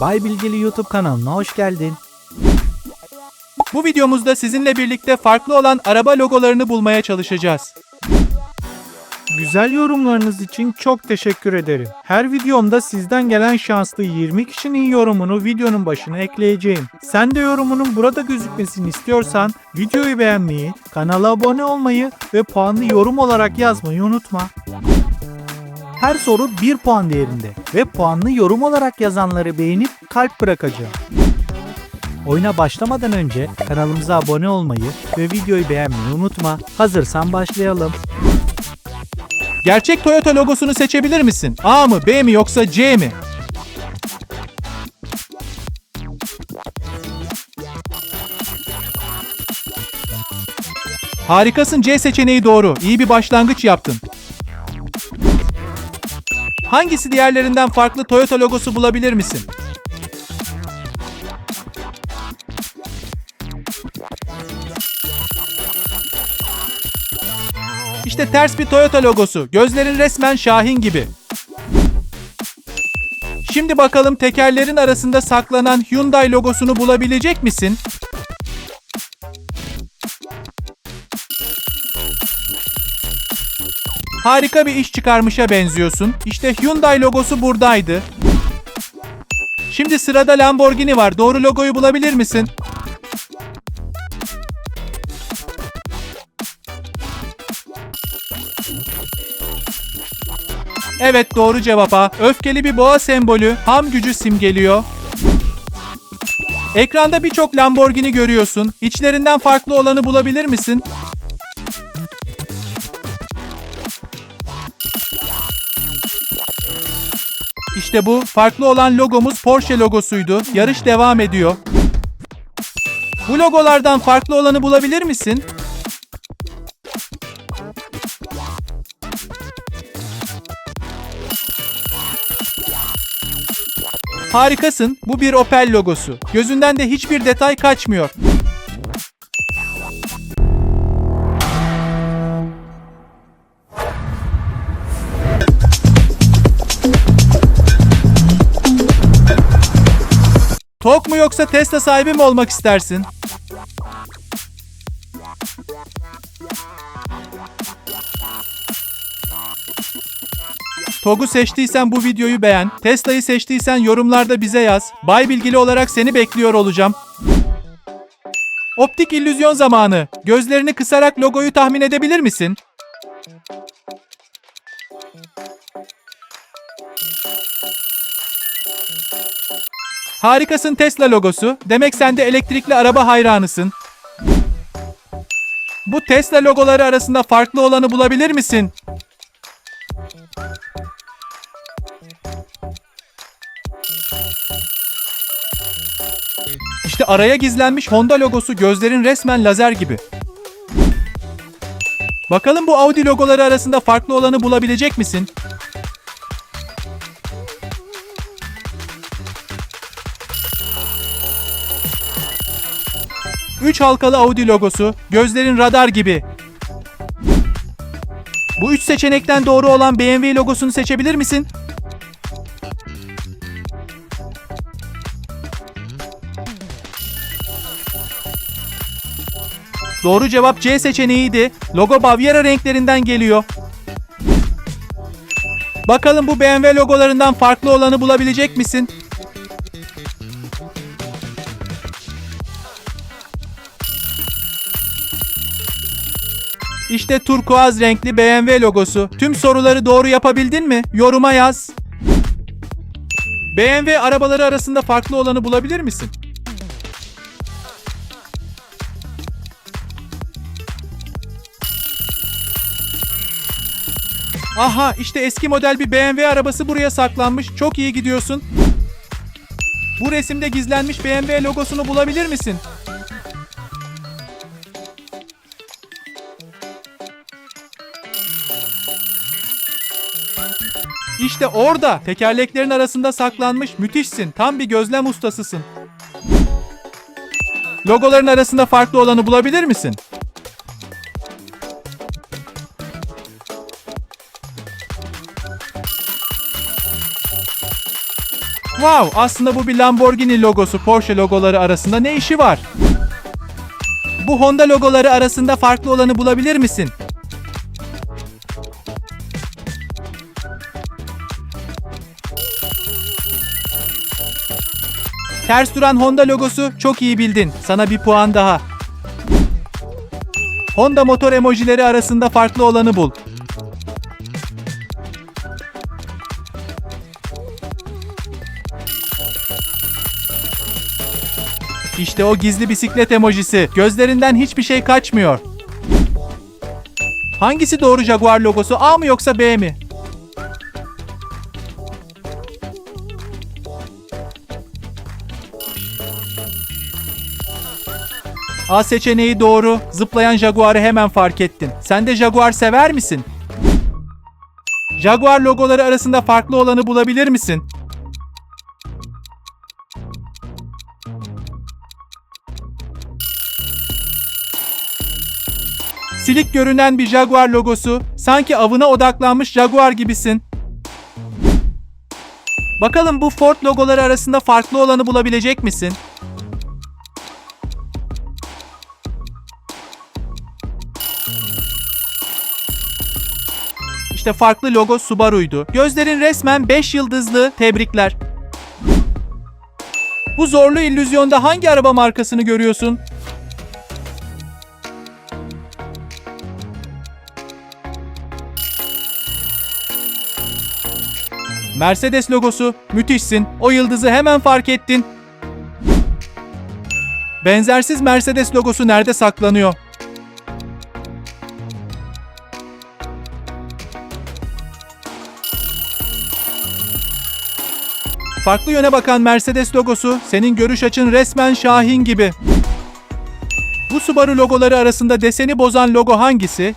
Bay Bilgili YouTube kanalına hoş geldin. Bu videomuzda sizinle birlikte farklı olan araba logolarını bulmaya çalışacağız. Güzel yorumlarınız için çok teşekkür ederim. Her videomda sizden gelen şanslı 20 kişinin yorumunu videonun başına ekleyeceğim. Sen de yorumunun burada gözükmesini istiyorsan videoyu beğenmeyi, kanala abone olmayı ve puanlı yorum olarak yazmayı unutma. Her soru 1 puan değerinde ve puanlı yorum olarak yazanları beğenip kalp bırakacağım. Oyuna başlamadan önce kanalımıza abone olmayı ve videoyu beğenmeyi unutma. Hazırsan başlayalım. Gerçek Toyota logosunu seçebilir misin? A mı, B mi yoksa C mi? Harikasın C seçeneği doğru. İyi bir başlangıç yaptın. Hangisi diğerlerinden farklı Toyota logosu bulabilir misin? İşte ters bir Toyota logosu. Gözlerin resmen Şahin gibi. Şimdi bakalım tekerlerin arasında saklanan Hyundai logosunu bulabilecek misin? Harika bir iş çıkarmışa benziyorsun. İşte Hyundai logosu buradaydı. Şimdi sırada Lamborghini var. Doğru logoyu bulabilir misin? Evet doğru cevap A. Öfkeli bir boğa sembolü ham gücü simgeliyor. Ekranda birçok Lamborghini görüyorsun. İçlerinden farklı olanı bulabilir misin? İşte bu. Farklı olan logomuz Porsche logosuydu. Yarış devam ediyor. Bu logolardan farklı olanı bulabilir misin? Harikasın. Bu bir Opel logosu. Gözünden de hiçbir detay kaçmıyor. Tok mu yoksa Tesla sahibi mi olmak istersin? TOG'u seçtiysen bu videoyu beğen. Tesla'yı seçtiysen yorumlarda bize yaz. Bay Bilgili olarak seni bekliyor olacağım. Optik illüzyon zamanı. Gözlerini kısarak logoyu tahmin edebilir misin? Harikasın Tesla logosu. Demek sen de elektrikli araba hayranısın. Bu Tesla logoları arasında farklı olanı bulabilir misin? İşte araya gizlenmiş Honda logosu gözlerin resmen lazer gibi. Bakalım bu Audi logoları arasında farklı olanı bulabilecek misin? Üç halkalı Audi logosu, gözlerin radar gibi. Bu üç seçenekten doğru olan BMW logosunu seçebilir misin? Doğru cevap C seçeneğiydi. Logo Baviera renklerinden geliyor. Bakalım bu BMW logolarından farklı olanı bulabilecek misin? İşte turkuaz renkli BMW logosu. Tüm soruları doğru yapabildin mi? Yoruma yaz. BMW arabaları arasında farklı olanı bulabilir misin? Aha işte eski model bir BMW arabası buraya saklanmış. Çok iyi gidiyorsun. Bu resimde gizlenmiş BMW logosunu bulabilir misin? İşte orada tekerleklerin arasında saklanmış müthişsin. Tam bir gözlem ustasısın. Logoların arasında farklı olanı bulabilir misin? Wow, aslında bu bir Lamborghini logosu Porsche logoları arasında ne işi var? Bu Honda logoları arasında farklı olanı bulabilir misin? Ters duran Honda logosu çok iyi bildin. Sana bir puan daha. Honda motor emojileri arasında farklı olanı bul. İşte o gizli bisiklet emojisi. Gözlerinden hiçbir şey kaçmıyor. Hangisi doğru Jaguar logosu? A mı yoksa B mi? A seçeneği doğru. Zıplayan Jaguar'ı hemen fark ettin. Sen de Jaguar sever misin? Jaguar logoları arasında farklı olanı bulabilir misin? Silik görünen bir Jaguar logosu. Sanki avına odaklanmış Jaguar gibisin. Bakalım bu Ford logoları arasında farklı olanı bulabilecek misin? İşte farklı logo Subaru'ydu. Gözlerin resmen 5 yıldızlı. Tebrikler. Bu zorlu illüzyonda hangi araba markasını görüyorsun? Mercedes logosu. Müthişsin. O yıldızı hemen fark ettin. Benzersiz Mercedes logosu nerede saklanıyor? Farklı yöne bakan Mercedes logosu senin görüş açın resmen Şahin gibi. Bu Subaru logoları arasında deseni bozan logo hangisi?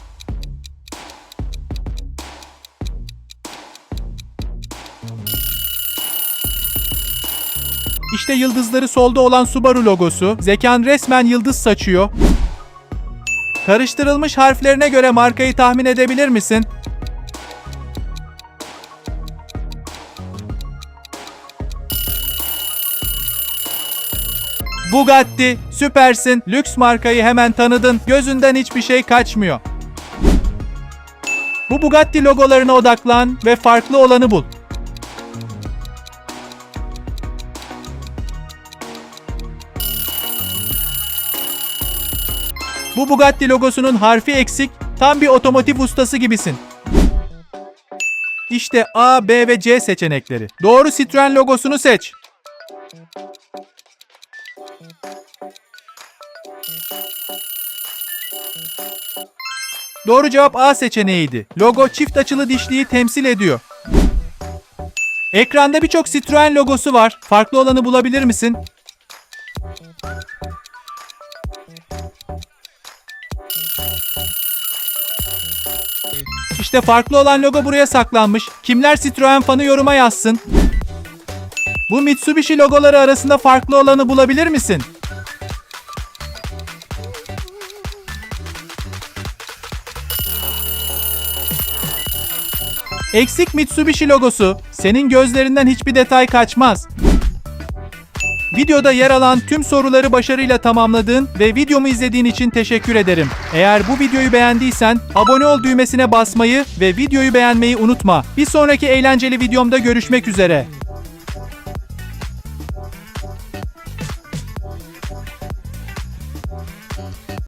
İşte yıldızları solda olan Subaru logosu. Zekan resmen yıldız saçıyor. Karıştırılmış harflerine göre markayı tahmin edebilir misin? Bugatti, süpersin. Lüks markayı hemen tanıdın. Gözünden hiçbir şey kaçmıyor. Bu Bugatti logolarına odaklan ve farklı olanı bul. Bu Bugatti logosunun harfi eksik, tam bir otomotiv ustası gibisin. İşte A, B ve C seçenekleri. Doğru Citroen logosunu seç. Doğru cevap A seçeneğiydi. Logo çift açılı dişliyi temsil ediyor. Ekranda birçok Citroen logosu var. Farklı olanı bulabilir misin? İşte farklı olan logo buraya saklanmış. Kimler Citroen fanı yoruma yazsın. Bu Mitsubishi logoları arasında farklı olanı bulabilir misin? Eksik Mitsubishi logosu. Senin gözlerinden hiçbir detay kaçmaz. Videoda yer alan tüm soruları başarıyla tamamladın ve videomu izlediğin için teşekkür ederim. Eğer bu videoyu beğendiysen abone ol düğmesine basmayı ve videoyu beğenmeyi unutma. Bir sonraki eğlenceli videomda görüşmek üzere.